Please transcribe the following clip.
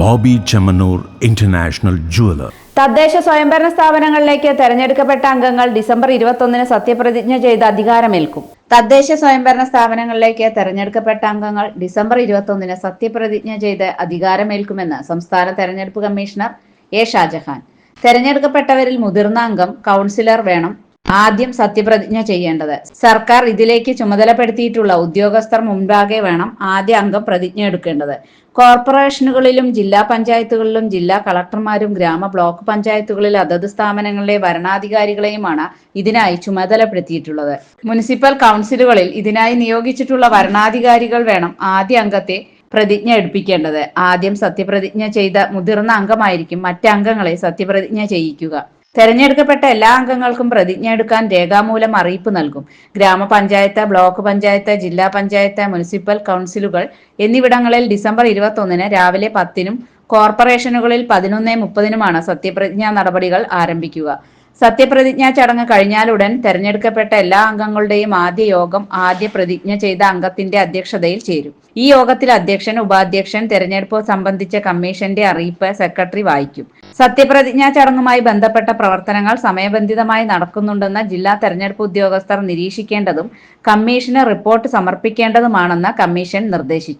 Bobby Chemmanur international jeweller. തദ്ദേശ സ്വയംഭരണ സ്ഥാപനങ്ങളിലേക്ക് തെരഞ്ഞെടുക്കപ്പെട്ട അംഗങ്ങൾ ഡിസംബർ ഇരുപത്തൊന്നിന് സത്യപ്രതിജ്ഞ ചെയ്ത് അധികാരമേൽക്കും. തദ്ദേശ സ്വയംഭരണ സ്ഥാപനങ്ങളിലേക്ക് തെരഞ്ഞെടുക്കപ്പെട്ട അംഗങ്ങൾ ഡിസംബർ ഇരുപത്തൊന്നിന് സത്യപ്രതിജ്ഞ ചെയ്ത് അധികാരമേൽക്കുമെന്ന് സംസ്ഥാന തെരഞ്ഞെടുപ്പ് കമ്മീഷണർ എ ഷാജഹാൻ. തെരഞ്ഞെടുക്കപ്പെട്ടവരിൽ മുതിർന്ന അംഗം കൗൺസിലർ വേണം. ആദ്യം സത്യപ്രതിജ്ഞ ചെയ്യേണ്ടത്. സർക്കാർ ഇതിലേക്ക് ചുമതലപ്പെടുത്തിയിട്ടുള്ള ഉദ്യോഗസ്ഥർ മുൻപാകെ വേണം ആദ്യ അംഗം പ്രതിജ്ഞ എടുക്കേണ്ടത്. കോർപ്പറേഷനുകളിലും ജില്ലാ പഞ്ചായത്തുകളിലും ജില്ലാ കളക്ടർമാരും ഗ്രാമ ബ്ലോക്ക് പഞ്ചായത്തുകളിൽ അതത് സ്ഥാപനങ്ങളിലെ വരണാധികാരികളെയുമാണ് ഇതിനായി ചുമതലപ്പെടുത്തിയിട്ടുള്ളത്. മുനിസിപ്പൽ കൗൺസിലുകളിൽ ഇതിനായി നിയോഗിച്ചിട്ടുള്ള വരണാധികാരികൾ വേണം ആദ്യ അംഗത്തെ പ്രതിജ്ഞ എടുപ്പിക്കേണ്ടത്. ആദ്യം സത്യപ്രതിജ്ഞ ചെയ്ത മുതിർന്ന അംഗമായിരിക്കും മറ്റംഗങ്ങളെ സത്യപ്രതിജ്ഞ ചെയ്യിക്കുക. തെരഞ്ഞെടുക്കപ്പെട്ട എല്ലാ അംഗങ്ങൾക്കും പ്രതിജ്ഞ എടുക്കാൻ രേഖാമൂലം അറിയിപ്പ് നൽകും. ഗ്രാമപഞ്ചായത്ത് ബ്ലോക്ക് പഞ്ചായത്ത് ജില്ലാ പഞ്ചായത്ത് മുനിസിപ്പൽ കൗൺസിലുകൾ എന്നിവിടങ്ങളിൽ ഡിസംബർ ഇരുപത്തൊന്നിന് രാവിലെ പത്തിനും കോർപ്പറേഷനുകളിൽ പതിനൊന്ന് മുപ്പതിനുമാണ് സത്യപ്രതിജ്ഞാ നടപടികൾ ആരംഭിക്കുക. സത്യപ്രതിജ്ഞാ ചടങ്ങ് കഴിഞ്ഞാലുടൻ തെരഞ്ഞെടുക്കപ്പെട്ട എല്ലാ അംഗങ്ങളുടെയും ആദ്യ യോഗം ആദ്യ പ്രതിജ്ഞ ചെയ്ത അംഗത്തിന്റെ അധ്യക്ഷതയിൽ ചേരും. ഈ യോഗത്തിൽ അധ്യക്ഷൻ ഉപാധ്യക്ഷൻ തെരഞ്ഞെടുപ്പ് സംബന്ധിച്ച കമ്മീഷന്റെ അറിയിപ്പ് സെക്രട്ടറി വായിക്കും. സത്യപ്രതിജ്ഞാ ചടങ്ങുമായി ബന്ധപ്പെട്ട പ്രവർത്തനങ്ങൾ സമയബന്ധിതമായി നടക്കുന്നുണ്ടെന്ന് ജില്ലാ തെരഞ്ഞെടുപ്പ് ഉദ്യോഗസ്ഥർ നിരീക്ഷിക്കേണ്ടതും കമ്മീഷന് റിപ്പോർട്ട് സമർപ്പിക്കേണ്ടതുമാണെന്ന് കമ്മീഷൻ നിർദ്ദേശിച്ചു.